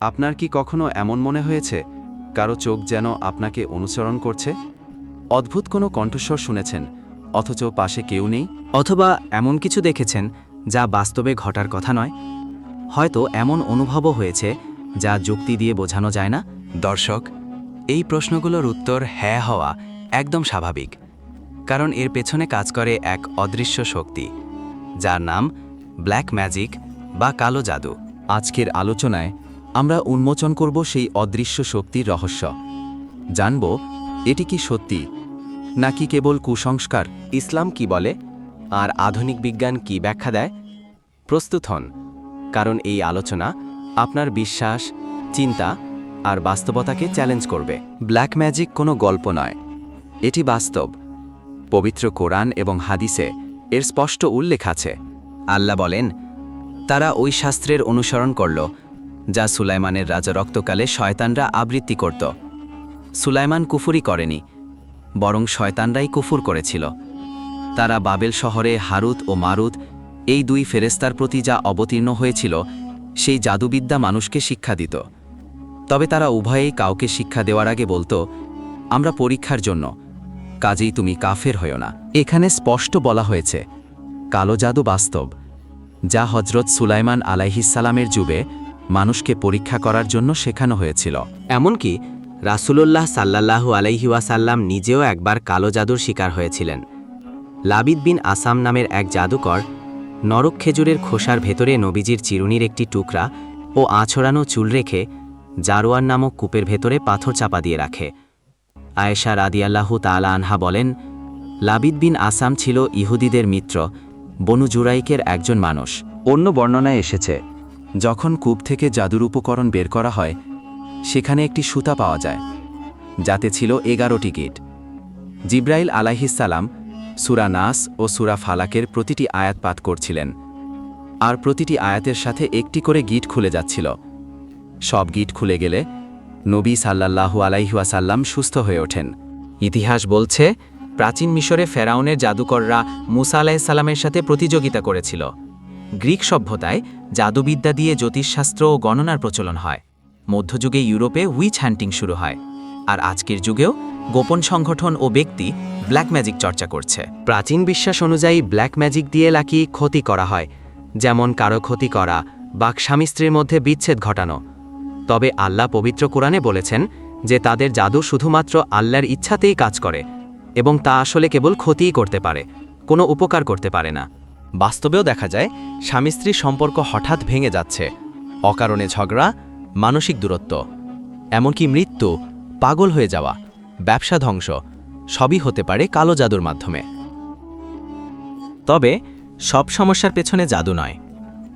আপনার কি কখনো এমন মনে হয়েছে? কারও চোখ যেন আপনাকে অনুসরণ করছে? অদ্ভুত কোনো কণ্ঠস্বর শুনেছেন, অথচ পাশে কেউ নেই? অথবা এমন কিছু দেখেছেন, যা বাস্তবে ঘটার কথা নয়? হয়তো এমন অনুভবও হয়েছে, যা যুক্তি দিয়ে বোঝানো যায় না? দর্শক, এই প্রশ্নগুলোর উত্তর হ্যাঁ হওয়া একদম স্বাভাবিক। কারণ এর পেছনে কাজ করে এক অদৃশ্য শক্তি, যার নাম ব্ল্যাক ম্যাজিক বা কালো জাদু। আজকের আলোচনায় আমরা উন্মোচন করব সেই অদৃশ্য শক্তির রহস্য। জানব এটি কি সত্যি নাকি কেবল কুসংস্কার? ইসলাম কি বলে? আর আধুনিক বিজ্ঞান কি ব্যাখ্যা দেয়? প্রস্তুত হন কারণ এই আলোচনা আপনার বিশ্বাস চিন্তা আর বাস্তবতাকে চ্যালেঞ্জ করবে। ব্ল্যাক ম্যাজিক কোনো গল্প নয়। এটি বাস্তব। পবিত্র কোরআন এবং হাদিসে এর স্পষ্ট উল্লেখ আছে। আল্লাহ বলেন তারা ওই শাস্ত্রের অনুসরণ করল যা সুলাইমানের রাজা রক্তকালে শয়তানরা আবৃত্তি করত। সুলাইমান কুফুরি করেনি, বরং শয়তানরাই কুফুর করেছিল। তারা বাবেল শহরে হারুত ও মারুত, এই দুই ফেরেস্তার প্রতি যা অবতীর্ণ হয়েছিল, সেই জাদুবিদ্যা মানুষকে শিক্ষা দিত। তবে তারা উভয়েই কাউকে শিক্ষা দেওয়ার আগে বলতো, আমরা পরীক্ষার জন্য, কাজেই তুমি কাফের হও না। এখানে স্পষ্ট বলা হয়েছে, কালো জাদু বাস্তব, যা হজরত সুলাইমান আলাইহিসালামের যুগে মানুষকে পরীক্ষা করার জন্য শেখানো হয়েছিল। এমনকি রাসুলুল্লাহ সাল্লাল্লাহু আলাইহিওয়াসাল্লাম নিজেও একবার কালো জাদুর শিকার হয়েছিলেন। লাবিদ বিন আসাম নামের এক জাদুকর নরক খেজুরের খোসার ভেতরে নবীজির চিরুনির একটি টুকরা ও আছড়ানো চুল রেখে জারোয়ার নামক কূপের ভেতরে পাথর চাপা দিয়ে রাখে। আয়েশা রাদিয়াল্লাহু তালা আনহা বলেন, লাবিদ বিন আসাম ছিল ইহুদিদের মিত্র, বনু জুরাইকের একজন মানুষ। অন্য বর্ণনায় এসেছে যখন কূপ থেকে জাদুর উপকরণ বের করা হয়, সেখানে একটি সুতা পাওয়া যায়, যাতে ছিল এগারোটি গিট। জিব্রাইল আলাইহিসালাম সুরা নাস ও সুরা ফালাকের প্রতিটি আয়াত পাঠ করছিলেন, আর প্রতিটি আয়াতের সাথে একটি করে গিট খুলে যাচ্ছিল। সব গিট খুলে গেলে নবী সাল্লাল্লাহু আলাইহুয়াসাল্লাম সুস্থ হয়ে ওঠেন। ইতিহাস বলছে, প্রাচীন মিশরে ফেরাউনের জাদুকররা মুসা আলাহিসাল্লামের সাথে প্রতিযোগিতা করেছিল। গ্রিক সভ্যতায় জাদুবিদ্যা দিয়ে জ্যোতিষশাস্ত্র ও গণনার প্রচলন হয়। মধ্যযুগে ইউরোপে উইচ হ্যান্টিং শুরু হয় আর আজকের যুগেও গোপন সংগঠন ও ব্যক্তি ব্ল্যাক ম্যাজিক চর্চা করছে। প্রাচীন বিশ্বাস অনুযায়ী ব্ল্যাক ম্যাজিক দিয়ে লাকি ক্ষতি করা হয়, যেমন কারও ক্ষতি করা বা স্বামী স্ত্রীর মধ্যে বিচ্ছেদ ঘটানো। তবে আল্লাহ পবিত্র কোরআনে বলেছেন যে তাদের জাদু শুধুমাত্র আল্লাহর ইচ্ছাতেই কাজ করে এবং তা আসলে কেবল ক্ষতিই করতে পারে, কোনো উপকার করতে পারে না। বাস্তবেও দেখা যায়, স্বামী স্ত্রীর সম্পর্ক হঠাৎ ভেঙে যাচ্ছে। অকারণে ঝগড়া, মানসিক দূরত্ব, এমনকি মৃত্যু, পাগল হয়ে যাওয়া, ব্যবসা ধ্বংস, সবই হতে পারে কালো জাদুর মাধ্যমে। তবে, সব সমস্যার পেছনে জাদু নয়।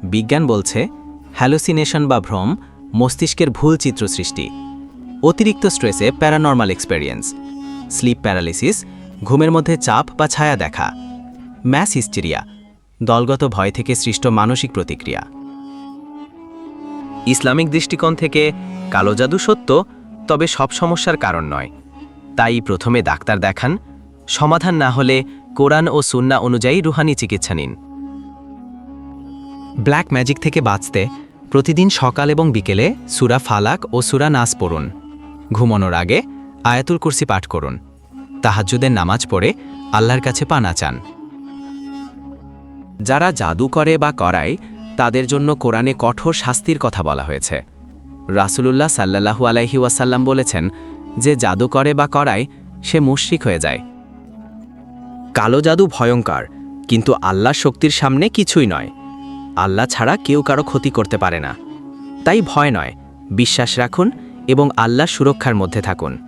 বিজ্ঞান বলছে, হ্যালোসিনেশন বা ভ্রম মস্তিষ্কের ভুল চিত্র সৃষ্টি। অতিরিক্ত স্ট্রেসে প্যারানর্মাল এক্সপেরিয়েন্স, স্লিপ প্যারালিসিস ঘুমের মধ্যে চাপ বা ছায়া দেখা, ম্যাস হিস্টেরিয়া দলগত ভয় থেকে সৃষ্ট মানসিক প্রতিক্রিয়া। ইসলামিক দৃষ্টিকোণ থেকে কালো জাদু সত্য, তবে সব সমস্যার কারণ নয়। তাই প্রথমে ডাক্তার দেখান, সমাধান না হলে কোরআন ও সুন্না অনুযায়ী রুহানি চিকিৎসা নিন। ব্ল্যাক ম্যাজিক থেকে বাঁচতে প্রতিদিন সকাল এবং বিকেলে সুরা ফালাক ও সুরা নাস পড়ুন। ঘুমানোর আগে আয়াতুল কুরসি পাঠ করুন। তাহাজ্জুদের নামাজ পড়ে আল্লাহর কাছে পানা চান। যারা জাদু করে বা করায়, তাদের জন্য কোরআনে কঠোর শাস্তির কথা বলা হয়েছে। রাসূলুল্লাহ সাল্লাহু আলাইহি ওয়াসাল্লাম বলেছেন, যে জাদু করে বা করায়, সে মুশরিক হয়ে যায়। কালো জাদু ভয়ঙ্কর, কিন্তু আল্লাহ শক্তির সামনে কিছুই নয়। আল্লাহ ছাড়া কেউ কারও ক্ষতি করতে পারে না। তাই ভয় নয়, বিশ্বাস রাখুন এবং আল্লাহ সুরক্ষার মধ্যে থাকুন।